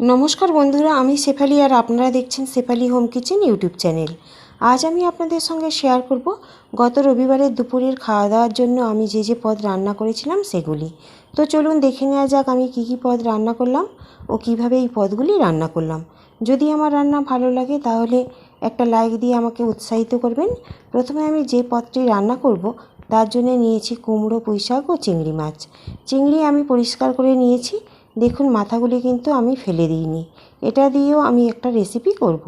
নমস্কার বন্ধুরা, আমি শেফালি আর আপনারা দেখছেন Shefali home kitchen YouTube channel. আজ আমি আপনাদের সঙ্গে শেয়ার করব গত রবিবারের দুপুরের খাওয়া দাওয়ার জন্য আমি যে যে পদ রান্না করেছিলাম সেগুলি। তো চলুন দেখে নেওয়া যাক আমি কী কী পদ রান্না করলাম ও কীভাবে এই পদগুলি রান্না করলাম। যদি আমার রান্না ভালো লাগে তাহলে একটা লাইক দিয়ে আমাকে উৎসাহিত করবেন। প্রথমে আমি যে পদটি রান্না করব তার জন্য নিয়েছি কুমড়ো পুঁই শাক ও চিংড়ি মাছ। চিংড়ি আমি পরিষ্কার করে নিয়েছি। দেখুন, মাথাগুলি কিন্তু আমি ফেলে দিইনি। এটা দিয়েও আমি একটা রেসিপি করব।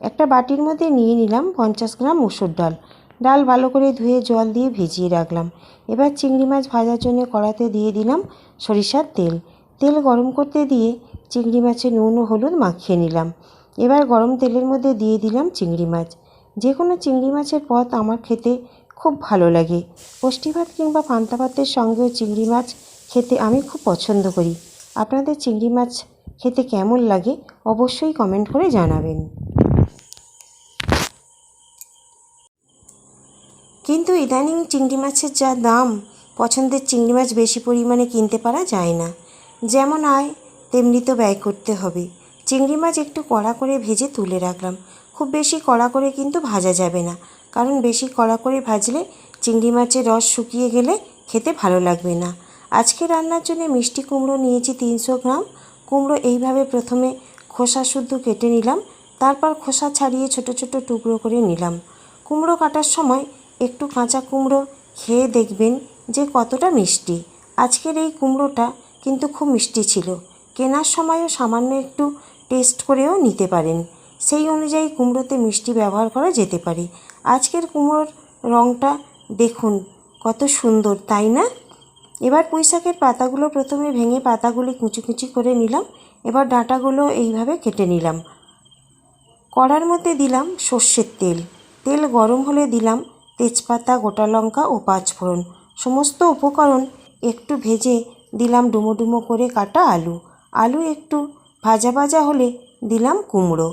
একটা বাটির মধ্যে নিয়ে নিলাম পঞ্চাশ গ্রাম মুসুর ডাল। ডাল ভালো করে ধুয়ে জল দিয়ে ভিজিয়ে রাখলাম। এবার চিংড়ি মাছ ভাজার জন্য কড়াতে দিয়ে দিলাম সরিষার তেল। তেল গরম করতে দিয়ে চিংড়ি মাছে নুন ও হলুদ মাখিয়ে নিলাম। এবার গরম তেলের মধ্যে দিয়ে দিলাম চিংড়ি মাছ। যে কোনো চিংড়ি মাছের পদ আমার খেতে খুব ভালো লাগে। ভাত কিংবা পান্তা ভাতের সঙ্গেও চিংড়ি মাছ খেতে আমি খুব পছন্দ করি। আপনাদের চিংড়ি মাছ খেতে কেমন লাগে অবশ্যই কমেন্ট করে জানাবেন। কিন্তু ইদানিং চিংড়ি মাছের যা দাম, পছন্দের চিংড়ি মাছ বেশি পরিমাণে কিনতে পারা যায় না। যেমন আয়, তেমনি তো ব্যয় করতে হবে। চিংড়ি মাছ একটু কড়া করে ভেজে তুলে রাখলাম। খুব বেশি কড়া করে কিন্তু ভাজা যাবে না। কারণ বেশি কড়া করে ভাজলে চিংড়ি মাছের রস শুকিয়ে গেলে খেতে ভালো লাগবে না। আজকে রান্নার জন্য মিষ্টি কুমড়ো নিয়েছি তিনশো গ্রাম। কুমড়ো এইভাবে প্রথমে খোসা শুদ্ধ কেটে নিলাম, তারপর খোসা ছাড়িয়ে ছোট ছোট টুকরো করে নিলাম। কুমড়ো কাটার সময় একটু কাঁচা কুমড়ো খেয়ে দেখবেন যে কতটা মিষ্টি। আজকের এই কুমড়োটা কিন্তু খুব মিষ্টি ছিল। কেনার সময়ও সামান্য একটু টেস্ট করেও নিতে পারেন। সেই অনুযায়ী কুমড়োতে মিষ্টি ব্যবহার করা যেতে পারে। আজকের কুমড়োর রঙটা দেখুন, কত সুন্দর, তাই না? এবার পুঁই শাকের পাতাগুলো প্রথমে ভেঙে পাতাগুলি কুচি কুচি করে নিলাম। এবার ডাঁটাগুলো এইভাবে কেটে নিলাম। কড়ার মধ্যে দিলাম সর্ষের তেল। তেল গরম হলে দিলাম তেজপাতা, গোটা লঙ্কা ও পাঁচফোড়ন সমস্ত উপকরণ একটু ভেজে দিলাম ডুমো ডুমো করে কাটা আলু। আলু একটু ভাজা ভাজা হলে দিলাম কুমড়ো।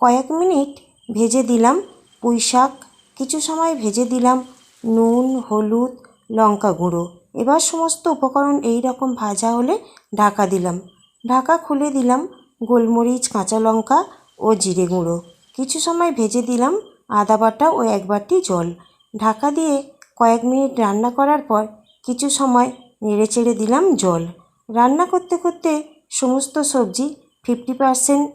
কয়েক মিনিট ভেজে দিলাম পুঁই শাক কিছু সময় ভেজে দিলাম নুন, হলুদ, লঙ্কা গুঁড়ো। এবার সমস্ত উপকরণ এই রকম ভাজা হলে ঢাকা দিলাম। ঢাকা খুলে দিলাম গোলমরিচ, কাঁচা লঙ্কা ও জিরে গুঁড়ো। কিছু সময় ভেজে দিলাম আদা বাটা ও এক বাটি জল। ঢাকা দিয়ে কয়েক মিনিট রান্না করার পর কিছু সময় নেড়ে চেড়ে দিলাম জল। রান্না করতে করতে সমস্ত সবজি ফিফটি পারসেন্ট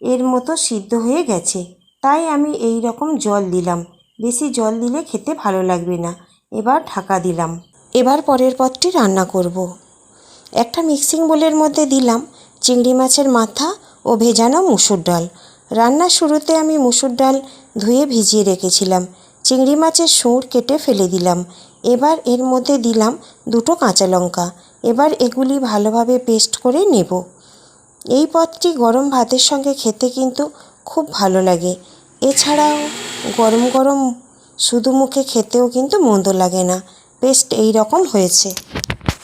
এর মতো সিদ্ধ হয়ে গেছে। তাই আমি এই রকম জল দিলাম। বেশি জল দিলে খেতে ভালো লাগবে না। এবার ঢাকা দিলাম। এবার পরের পদটি রান্না করব। একটা মিক্সিং বোলের মধ্যে দিলাম চিংড়ি মাছের মাথা ও ভেজানো মুসুর ডাল। রান্নার শুরুতে আমি মুসুর ডাল ধুয়ে ভিজিয়ে রেখেছিলাম। চিংড়ি মাছের সুঁড় কেটে ফেলে দিলাম। এবার এর মধ্যে দিলাম দুটো কাঁচা লঙ্কা। এবার এগুলি ভালোভাবে পেস্ট করে নেব। এই পদটি গরম ভাতের সঙ্গে খেতে কিন্তু খুব ভালো লাগে। এছাড়াও গরম গরম শুধু মুখে খেতেও কিন্তু মন্দ লাগে না। পেস্ট এই রকম হয়েছে।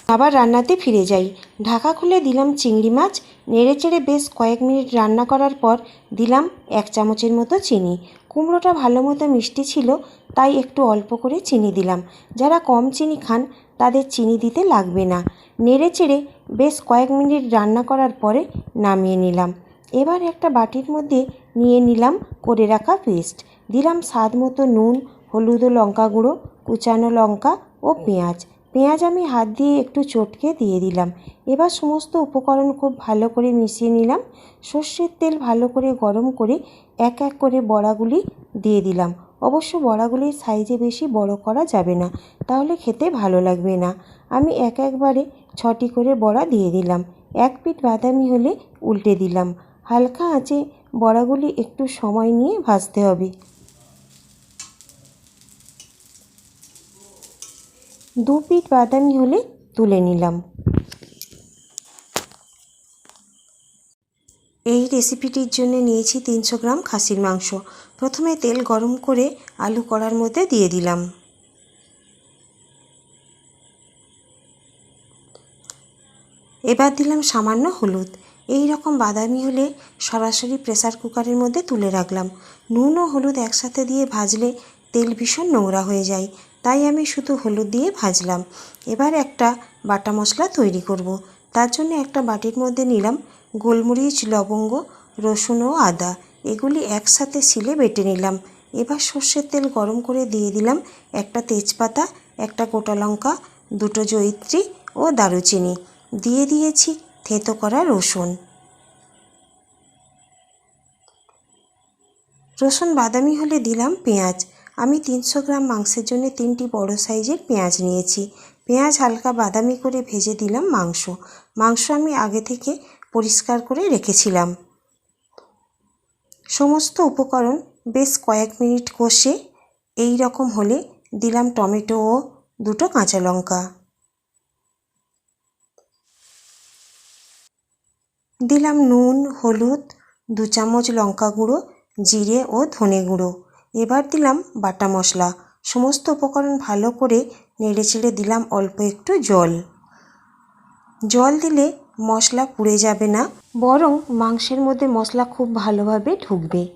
আবার রান্নাতে ফিরে যাই। ঢাকা খুলে দিলাম চিংড়ি মাছ। নেড়ে চেড়ে বেশ কয়েক মিনিট রান্না করার পর দিলাম এক চামচের মতো চিনি। কুমড়োটা ভালো মতো মিষ্টি ছিল, তাই একটু অল্প করে চিনি দিলাম। যারা কম চিনি খান, তাদের চিনি দিতে লাগবে না। নেড়ে চেড়ে বেশ কয়েক মিনিট রান্না করার পরে নামিয়ে নিলাম। এবার একটা বাটির মধ্যে নিয়ে নিলাম করে রাখা পেস্ট। দিলাম স্বাদ মতো নুন, হলুদ ও লঙ্কা গুঁড়ো, কুচানো লঙ্কা ও পেঁয়াজ। পেঁয়াজ আমি হাত দিয়ে একটু চটকে দিয়ে দিলাম। এবার সমস্ত উপকরণ খুব ভালো করে মিশিয়ে নিলাম। সর্ষের তেল ভালো করে গরম করে এক এক করে বড়াগুলি দিয়ে দিলাম। অবশ্য বড়াগুলির সাইজে বেশি বড় করা যাবে না, তাহলে খেতে ভালো লাগবে না। আমি এক একবারে ছটি করে বড়া দিয়ে দিলাম। এক পিঠ বাদামি হলে উল্টে দিলাম। হালকা আঁচে বড়াগুলি একটু সময় নিয়ে ভাজতে হবে। দু পিঠ বাদামি হলে তুলে নিলাম। এই রেসিপিটির জন্য নিয়েছি তিনশো গ্রাম খাসির মাংস। প্রথমে তেল গরম করে আলু কড়ার মধ্যে দিয়ে দিলাম। এবার দিলাম সামান্য হলুদ। এই রকম বাদামি হলে সরাসরি প্রেসার কুকারের মধ্যে তুলে রাখলাম। নুন ও হলুদ একসাথে দিয়ে ভাজলে তেল ভীষণ নোংরা হয়ে যায়। তাই আমি শুধু হলুদ দিয়ে ভাজলাম। এবার একটা বাটা মশলা তৈরি করব। তার জন্য একটা বাটির মধ্যে নিলাম গোলমরিচ, লবঙ্গ, রসুন ও আদা। এগুলি একসাথে শিলে বেটে নিলাম। এবার সর্ষের তেল গরম করে দিয়ে দিলাম একটা তেজপাতা, একটা গোটা লঙ্কা, দুটো জয়িত্রী ও দারুচিনি। দিয়ে দিয়েছি থেঁতো করা রসুন। রসুন বাদামি হলে দিলাম পেঁয়াজ। আমি তিনশো গ্রাম মাংসের জন্য তিনটি বড় সাইজের পেঁয়াজ নিয়েছি। পেঁয়াজ হালকা বাদামি করে ভেজে দিলাম মাংস। মাংস আমি আগে থেকে পরিষ্কার করে রেখেছিলাম। সমস্ত উপকরণ বেশ কয়েক মিনিট কষে এই রকম হলে দিলাম টমেটো ও দুটো কাঁচা লঙ্কা। দিলাম নুন, হলুদ, দু চামচ লঙ্কা গুঁড়ো, জিরে ও ধনে গুঁড়ো। এবার দিলাম বাটা মশলা। সমস্ত উপকরণ ভালো করে নেড়ে নেড়েচেড়ে দিলাম অল্প একটু জল। জল দিলে মশলা পুড়ে যাবে না, বরং মাংসের মধ্যে মশলা খুব ভালোভাবে ঢুকবে।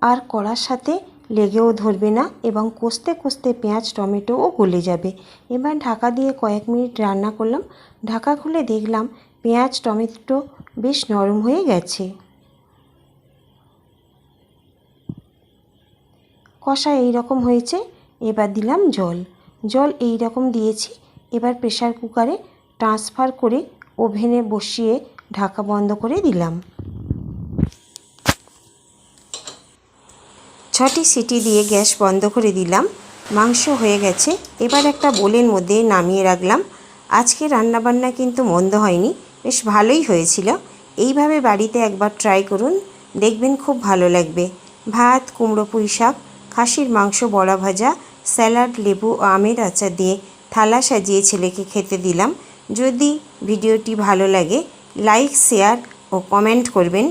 আর কড়ার সাথে লেগেও ধরবে না এবং কষতে কষতে পেঁয়াজ টমেটোও গলে যাবে। এবার ঢাকা দিয়ে কয়েক মিনিট রান্না করলাম। ঢাকা খুলে দেখলাম পেঁয়াজ, টমেটো বেশ নরম হয়ে গেছে। কষা এই রকম হয়েছে, এবার দিলাম জল। জল এই রকম দিয়েছি, এবার প্রেসার কুকারে ট্রান্সফার করে ওভেনে বসিয়ে ঢাকা বন্ধ করে দিলাম। ছটি সিটি দিয়ে গ্যাস বন্ধ করে দিলাম। মাংস হয়ে গেছে, এবার একটা বোলের মধ্যে নামিয়ে রাখলাম। আজকে রান্নাবান্না কিন্তু মন্দ হয়নি, বেশ ভালোই হয়েছিল। এইভাবে বাড়িতে একবার ট্রাই করুন, দেখবেন খুব ভালো লাগবে। ভাত, কুমড়ো পুঁই শাক খাসির মাংস, বড়া ভাজা, স্যালাড, লেবু ও আমের আচার দিয়ে থালা সাজিয়ে ছেলেকে খেতে দিলাম। যদি ভিডিওটি ভালো লাগে, লাইক, শেয়ার ও কমেন্ট করবেন।